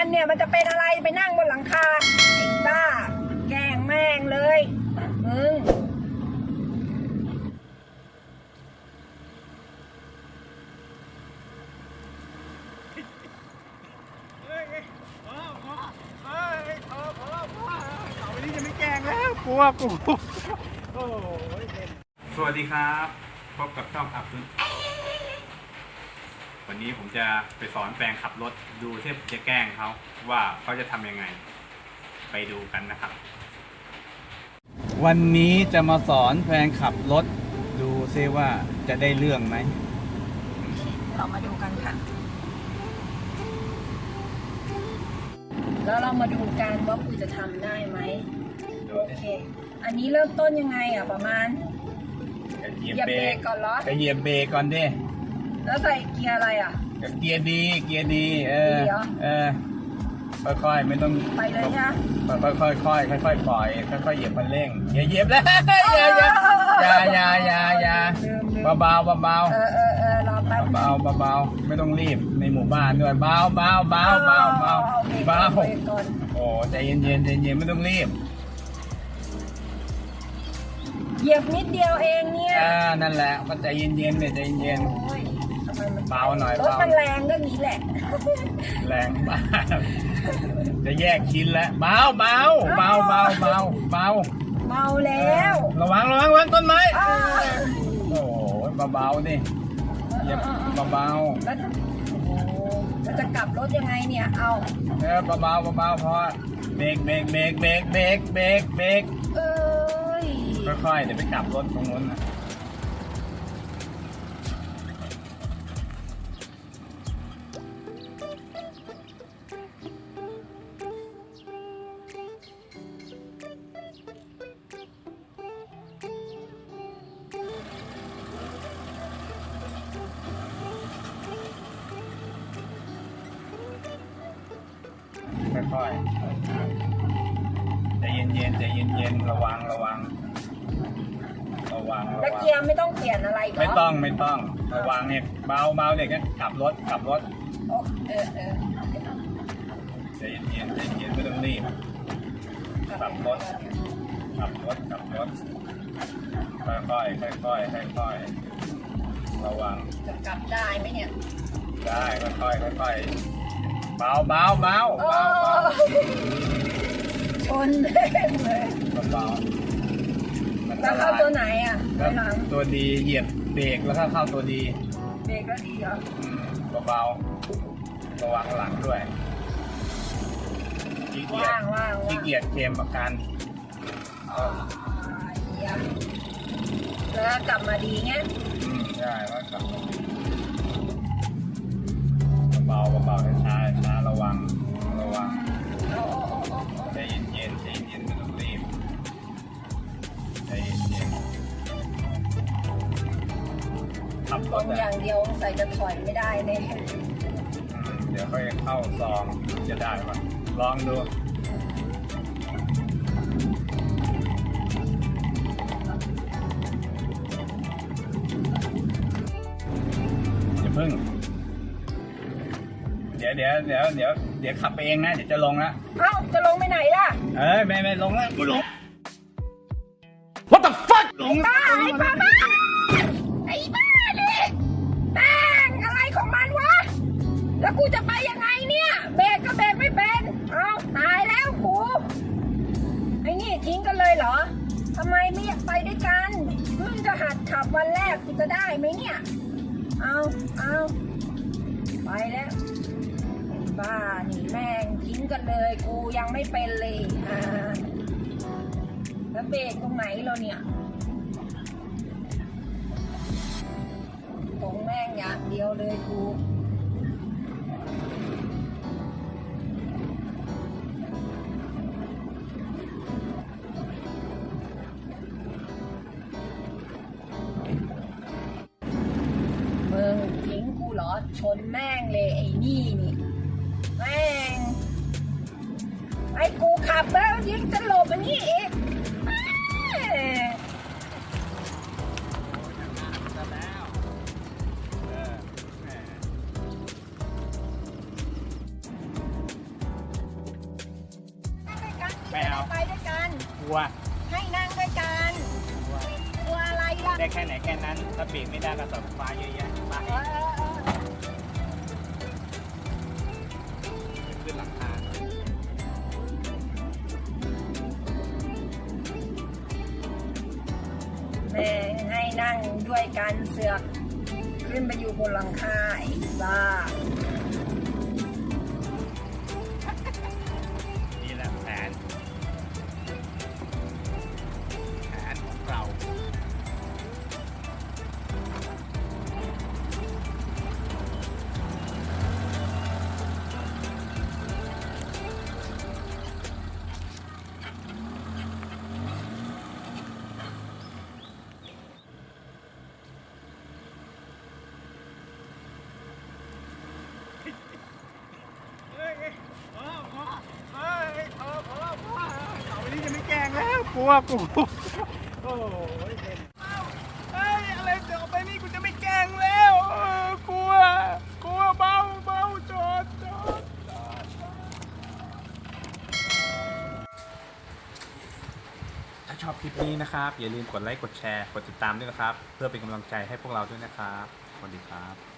กันเนี่ยมันจะเป็นอะไรไปนั่งบนหลังคาไอ้บ้า แกงแม่งเลย มึงสวัสดีครับ พบกับช่องอับดุล วันนี้ผมจะไปสอนแปลงขับรถดูที่ผมจะแกล้งเขาว่าเขาจะทำยังไง ไปดูกันนะครับ วันนี้จะมาสอนแฟนขับรถดูซิว่าจะได้เรื่องไหมเรามาดูกันค่ะ แล้วเรามาดูกันว่าคุณจะทำได้ไหมโอเค อันนี้เริ่มต้นยังไงอะประมาณเหยียบเหยียบเบเบรรกกก่อนเหรอ จะเหยียบเบรกก่อนดิ แล้วใส่เกียร์อะไรอะ เกียร์ดี เกียร์ดี เออ ดีเหรอ เออ ค่อยๆ ไม่ต้องไปเลยใช่ไหมค่อยๆค่อยๆค่อยๆปล่อย ค่อยๆ เหยียบคันเร่ง อย่าเหยียบแล้ว อย่าอย่าอย่าอย่าอย่าลืมลืมเบาๆเบาเออเออเออรอแป๊บๆเบาๆเบาๆไม่ต้องรีบ ในหมู่บ้านด้วยเบาๆเบาๆเบาๆเบาๆเบาอๆเบาเบรกก่อนโอ้ใจเย็นๆใจเย็นๆไม่ต้องรีบ เหยียบนิดเดียวเองเนี่ย อ่า นั่นแหละก็ใจเย็นๆเนี่ยใจเย็นโอ้ยทำไมมัน เบาหน่อยรถเบามันแรงก็นี้แหละๆแรงมากจะแยกชิ้นแล้วเบาเบาเบาเบาเบาเบาเมาแล้วระวังระวังระวังต้นไม้อ้าวโอ้ยเบาๆดิเหยียบเบาแล้วจะโอ้โหแล้วจะกลับรถยังไงเนี่ย เอาๆเออเบาๆเบาๆพอเบรกเบรกเบรกเบรกเบรกเบรกเบรกเอ้ยค่อยๆเดี๋ยวไปกลับรถตรงนู้นนะ ค่อยๆใจเย็นๆใจเย็นๆระวังระวังระวังระแล้ววังเกียร์ไม่ต้องเปลี่ยนอะไรเหรอไม่ต้องไม่ต้องระวังเนี่ยเบาเบาเด็กก็ขับรถขับรถโอ้เออเออใจเย็นๆใจเย็นไม่ต้องรีบ ขับรถ ขับรถขับรถค่อยๆค่อยๆค่อยๆระวังจะกลับได้ไหมเนี่ย ได้ค่อยๆค่อยๆ เบาเบาเบาโอ้เบาเบาชนเล่นเลยเบามันแล้วเข้าตัวไหนอะแล้ตัววหลังตัวดีเหยียบเบรกแล้วก็เข้าตัวดีเบรกก็ดีเหรออืมเบาๆระวังหลังด้วยขี้เกียจว่างว่างขี้ว่างเกียจเกมประกันอ่าเยี่ยมแล้วกลับมาดีไงอืมใช่ว่ากลับมา เบาๆเบาๆช้าๆช้าระวังระวังโอ้โอ้โอ้โอ้โอ้ใจเย็นๆใจเย็นไม่ต้องรีบใจเย็นๆขับตรรถงออะย่างเดียวใส่จะถอยไม่ได้เลยอืมเดี๋ยวค่อยเข้าซองจะได้ปะลองดู ดี๋ยวเดี๋ยวเดี๋ยวเดี๋ยวเดี๋ยวขับไปเองนะเดี๋ยวจะลงละเอ้าจะลงไปไหนล่ะ เอ้ยไม่ไม่ลงแล้วกูลง What the fuck ลงบ้าไอ้บ้าบ้าไอ้บ้าเลยแม่งอะไรของมันวะ แล้วกูจะไปยังไงเนี่ยเบรกก็เบรกไม่เป็นเอาตายแล้วกูไอ้นี่ทิ้งกันเลยเหรอทำไมไม่อยากไปด้วยกันเพิ่งจะหัดขับวันแรกกูจะได้ไหมเนี่ย เอาเอาไปแล้วไอ้ บ้าหนีแม่งทิ้งกันเลย กูยังไม่เป็นเลยอ่าแล้วเบรกตรงไหนเราเนี่ยตรงแม่งอย่างเดียวเลยกูมึงทิ้งกูเหรอ ชนแม่งเลยไอ้นี่นี่ อ้กูขับแล้วยิ่งจะหลบอันนี้อีกแม่งไม่เอาไปด้วยกันกลัวให้นั่งด้วยกันกลัวกลัวอะไรล่ะ ได้แค่ไหนแค่นั้นถ้าเบรกไม่ได้ก็ตบฟ้าเยอะแยะไป นั่งด้วยกันเสือก ขึ้นไปอยู่บนหลังคาอีกบ้า แกงแล้วกลัวกูโอ้ยเบ้าเฮ้ยอะไรเดี๋ยวไปนี่กูจะไม่แกงแล้วเออกลัวกลัวเบาเบาจอดจอดจอดจอดถ้าชอบคลิปนี้นะครับ อย่าลืมกดไลค์กดแชร์กดติดตามด้วยนะครับ เพื่อเป็นกำลังใจให้พวกเราด้วยนะครับสวัสดีครับ